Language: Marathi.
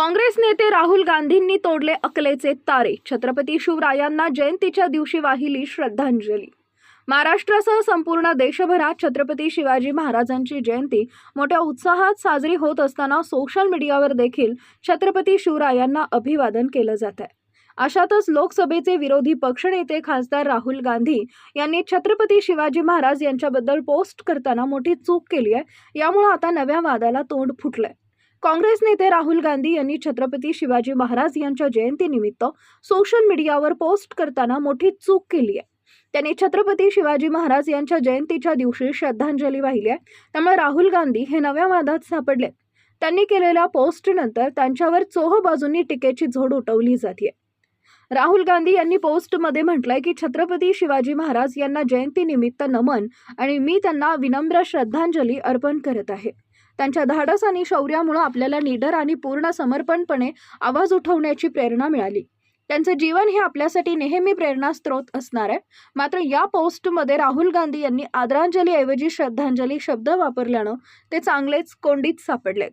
काँग्रेस नेते राहुल गांधींनी तोडले अकलेचे तारे. छत्रपती शिवरायांना जयंतीच्या दिवशी वाहिली श्रद्धांजली. महाराष्ट्रासह संपूर्ण देशभरात छत्रपती शिवाजी महाराजांची जयंती मोठ्या उत्साहात साजरी होत असताना सोशल मीडियावर देखील छत्रपती शिवरायांना अभिवादन केलं जात आहे अशातच लोकसभेचे विरोधी पक्षनेते खासदार राहुल गांधी यांनी छत्रपती शिवाजी महाराज यांच्याबद्दल पोस्ट करताना मोठी चूक केली आहे. यामुळे आता नव्या वादाला तोंड फुटलंय. काँग्रेस नेते राहुल गांधी यांनी छत्रपती शिवाजी महाराज यांच्या जयंतीनिमित्त सोशल मीडियावर पोस्ट करताना मोठी चूक केली आहे. त्यांनी छत्रपती शिवाजी महाराज यांच्या जयंतीच्या दिवशी श्रद्धांजली वाहिली आहे. त्यामुळे राहुल गांधी हे नव्या वादात सापडले त्यांनी केलेल्या पोस्टनंतर त्यांच्यावर चोह बाजूंनी टीकेची झोड उठवली जाते. राहुल गांधी यांनी पोस्टमध्ये म्हटलंय की छत्रपती शिवाजी महाराज यांना जयंतीनिमित्त नमन आणि मी त्यांना विनम्र श्रद्धांजली अर्पण करत आहे. त्यांच्या धाडस आणि शौर्यामुळे आपल्याला निडर आणि पूर्ण समर्पणपणे आवाज उठवण्याची प्रेरणा मिळाली. त्यांचं जीवन हे आपल्यासाठी नेहमी प्रेरणास्त्रोत असणार आहे. मात्र या पोस्टमध्ये राहुल गांधी यांनी आदरांजलीऐवजी श्रद्धांजली शब्द वापरल्यानं ते चांगलेच कोंडीत सापडले